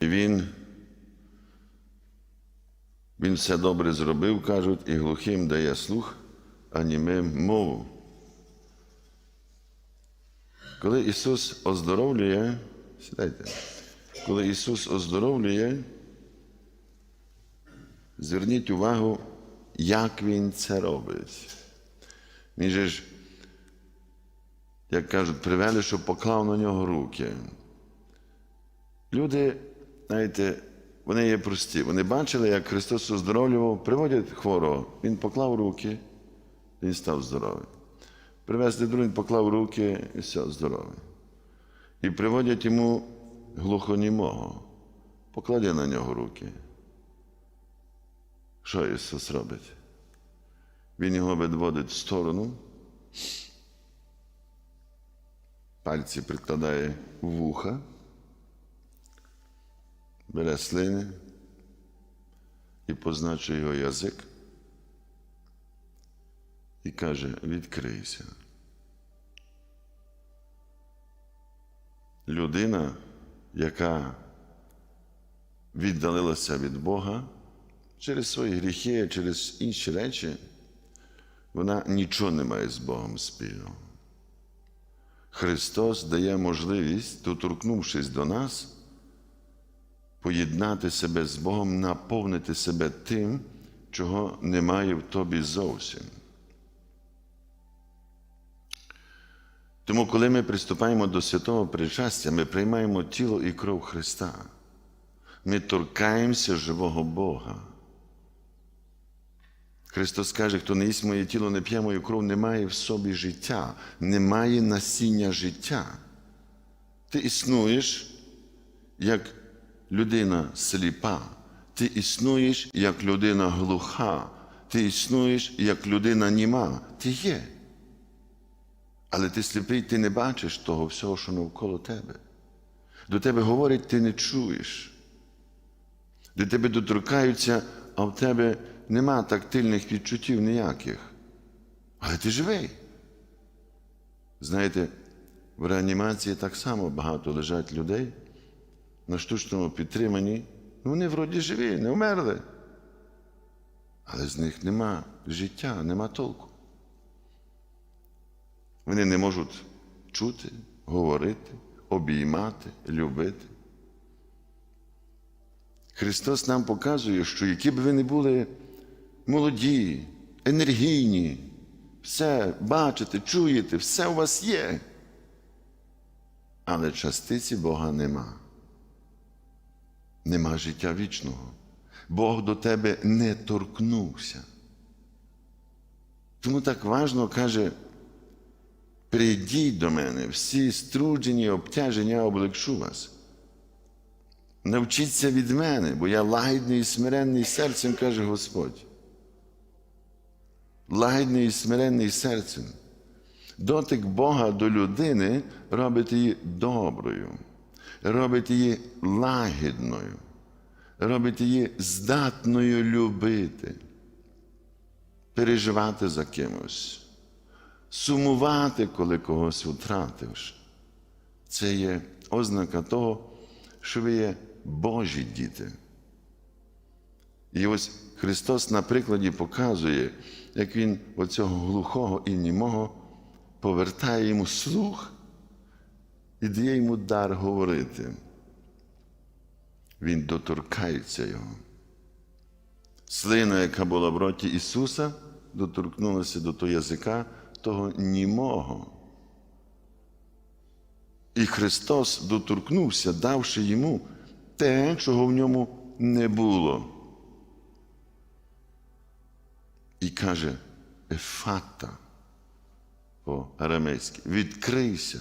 І він, він все добре зробив, кажуть, і глухим дає слух, а німим мову. Коли Ісус оздоровлює, сідайте, коли Ісус оздоровлює, зверніть увагу, як Він це робить. Він же ж, як кажуть, привели, щоб поклав на нього руки. Люди, знаєте, вони є прості. Вони бачили, як Христос оздоровлював, приводять хворого, Він поклав руки, він став здоровий. Привезли другий, він поклав руки і все, здоровий. І приводять йому глухонімого, покладе на нього руки. Що Ісус робить? Він його відводить в сторону, пальці прикладає в вуха, бере слини і позначує його язик і каже: відкрийся. Людина, яка віддалилася від Бога через свої гріхи, через інші речі, вона нічого не має з Богом спільного. Христос дає можливість, доторкнувшись до нас, поєднати себе з Богом, наповнити себе тим, чого немає в тобі зовсім. Тому, коли ми приступаємо до святого причастя, ми приймаємо тіло і кров Христа. Ми торкаємося живого Бога. Христос каже, хто не їсть моє тіло, не п'є мою кров, не має в собі життя, немає насіння життя. Ти існуєш як людина сліпа, ти існуєш як людина глуха, ти існуєш як людина німа. Ти є. Але ти сліпий, ти не бачиш того всього, що навколо тебе. До тебе говорять, ти не чуєш. До тебе доторкаються, а в тебе нема тактильних відчуттів ніяких. Але ти живий. Знаєте, в реанімації так само багато лежать людей на штучному підтриманні. Ну, вони вроді живі, не вмерли. Але з них нема життя, нема толку. Вони не можуть чути, говорити, обіймати, любити. Христос нам показує, що які б ви не були молоді, енергійні, все бачите, чуєте, все у вас є. Але частиці Бога нема. Нема життя вічного. Бог до тебе не торкнувся. Тому так важно каже, прийдіть до мене, всі струджені, обтяжені, я облегшу вас. Навчіться від мене, бо я лагідний і смиренний серцем, каже Господь. Лагідний і смиренний серцем. Дотик Бога до людини робить її доброю, робить її лагідною, робить її здатною любити, переживати за кимось, сумувати, коли когось втративши. Це є ознака того, що ви є Божі діти. І ось Христос на прикладі показує, як Він оцього глухого і німого повертає йому слух і дає йому дар говорити. Він доторкається його. Слина, яка була в роті Ісуса, доторкнулася до того язика, того німого. І Христос доторкнувся, давши йому те, чого в ньому не було. І каже Ефата по-арамейськи, відкрийся.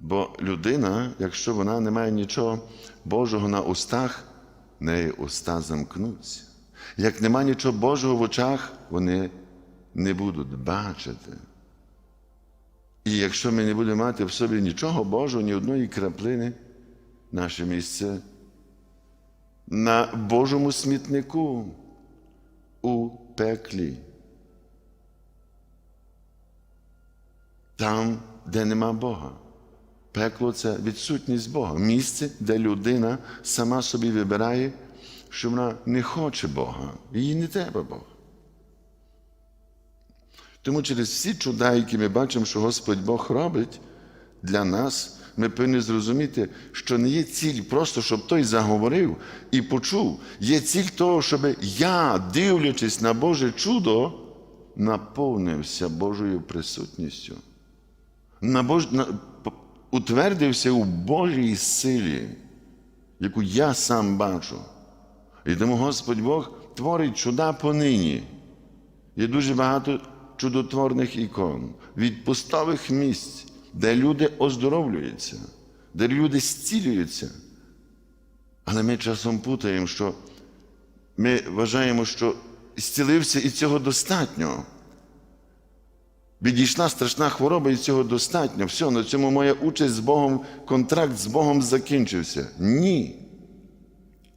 Бо людина, якщо вона не має нічого Божого на устах, неї уста замкнуться. Як нема нічого Божого в очах, вони не будуть бачити. І якщо ми не будемо мати в собі нічого Божого, ні одної краплини, наше місце на Божому смітнику у пеклі. Там, де нема Бога. Пекло це відсутність Бога. Місце, де людина сама собі вибирає, що вона не хоче Бога. Їй не треба Бога. Тому через всі чуда, які ми бачимо, що Господь Бог робить для нас, ми повинні зрозуміти, що не є ціль просто, щоб той заговорив і почув. Є ціль того, щоб я, дивлячись на Боже чудо, наповнився Божою присутністю. На Бож... Утвердився у Божій силі, яку я сам бачу. І тому Господь Бог творить чуда понині. Є дуже багато чудотворних ікон, від пустових місць, де люди оздоровлюються, де люди зцілюються. Але ми часом путаємо, що ми вважаємо, що зцілився і цього достатньо. Відійшла страшна хвороба, і цього достатньо. Все, на цьому моя участь з Богом, контракт з Богом закінчився. Ні.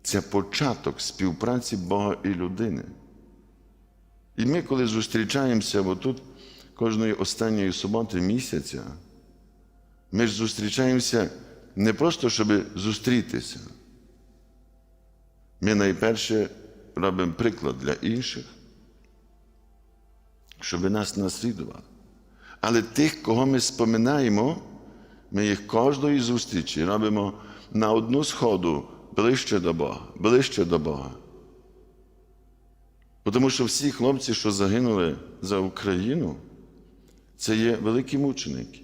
Це початок співпраці Бога і людини. І ми, коли зустрічаємося отут кожної останньої суботи місяця, ми ж зустрічаємося не просто, щоб зустрітися. Ми найперше робимо приклад для інших, щоб нас наслідували. Але тих, кого ми споминаємо, ми їх кожної зустрічі робимо на одну сходу ближче до Бога, ближче до Бога. Тому що всі хлопці, що загинули за Україну, це є великі мученики.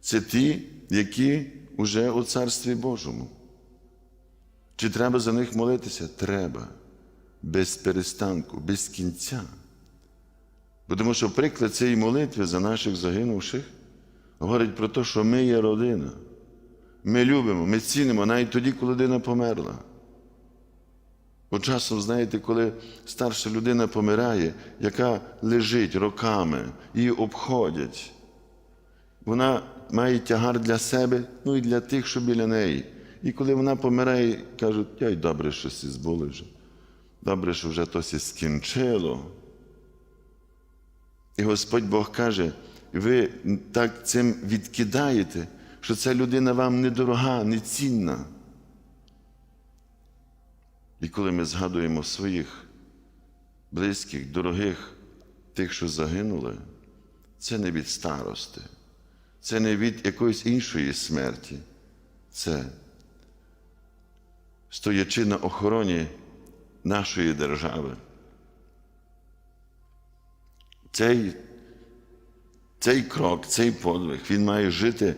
Це ті, які вже у Царстві Божому. Чи треба за них молитися? Треба. Без перестанку, без кінця. Тому що приклад цієї молитви за наших загинувших говорить про те, що ми є родина. Ми любимо, ми цінимо навіть тоді, коли людина померла. Бо часом, знаєте, коли старша людина помирає, яка лежить роками, її обходять, вона має тягар для себе, ну і для тих, що біля неї. І коли вона помирає, кажуть, яй добре, що сі збули вже. Добре, що вже то сі скінчило. І Господь Бог каже, ви так цим відкидаєте, що ця людина вам недорога, нецінна. І коли ми згадуємо своїх близьких, дорогих, тих, що загинули, це не від старости, це не від якоїсь іншої смерті. Це стоячи на охороні нашої держави. Цей, цей крок, цей подвиг, він має жити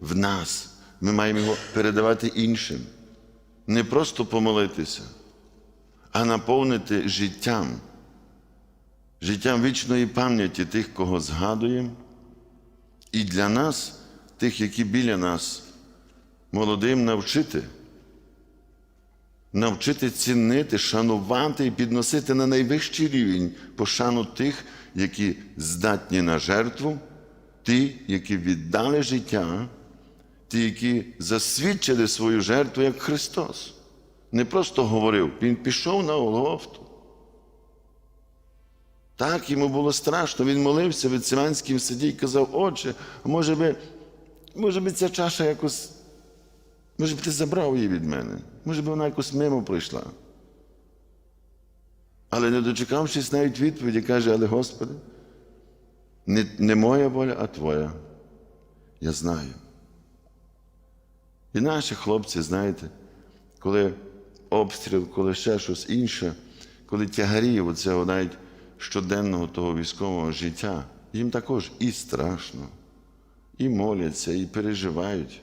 в нас. Ми маємо його передавати іншим. Не просто помолитися, а наповнити життям, життям вічної пам'яті тих, кого згадуємо, і для нас, тих, які біля нас, молодим навчити, навчити цінити, шанувати і підносити на найвищий рівень пошану тих, які здатні на жертву, ті, які віддали життя, ті, які засвідчили свою жертву як Христос. Не просто говорив, Він пішов на Голгофту. Так, йому було страшно, він молився в Циманському саді і казав, Отче, а може би, може би ця чаша якось, може б ти забрав її від мене, може би вона якось мимо пройшла. Але не дочекавшись навіть відповіді, каже, але Господи, не, не моя воля, а Твоя. Я знаю. І наші хлопці, знаєте, коли обстріл, коли ще щось інше, коли тягарі оцього навіть щоденного того військового життя, їм також і страшно, і моляться, і переживають.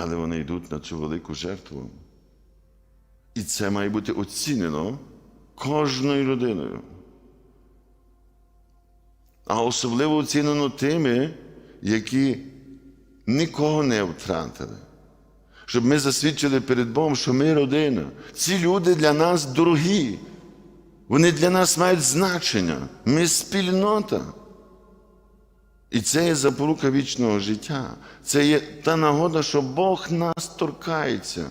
Але вони йдуть на цю велику жертву. І це має бути оцінено кожною людиною. А особливо оцінено тими, які нікого не втратили. Щоб ми засвідчили перед Богом, що ми родина. Ці люди для нас дорогі. Вони для нас мають значення. Ми спільнота. І це є запорука вічного життя. Це є та нагода, що Бог нас торкається.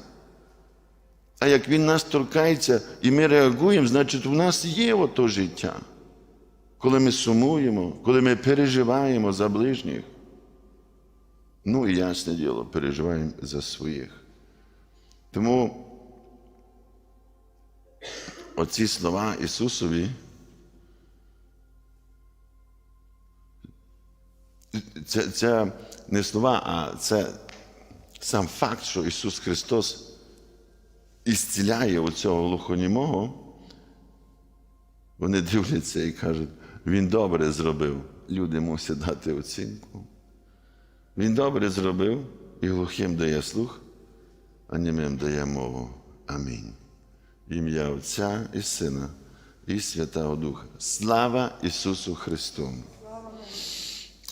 А як Він нас торкається і ми реагуємо, значить у нас є ото життя. Коли ми сумуємо, коли ми переживаємо за ближніх. Ну і ясне діло, переживаємо за своїх. Тому оці слова Ісусові. Це, це не слова, а це сам факт, що Ісус Христос ісціляє у цього глухонімого. Вони дивляться і кажуть, Він добре зробив. Люди мусять дати оцінку. Він добре зробив і глухим дає слух, а німим дає мову. Амінь. Ім'я Отця і Сина і Святого Духа. Слава Ісусу Христу!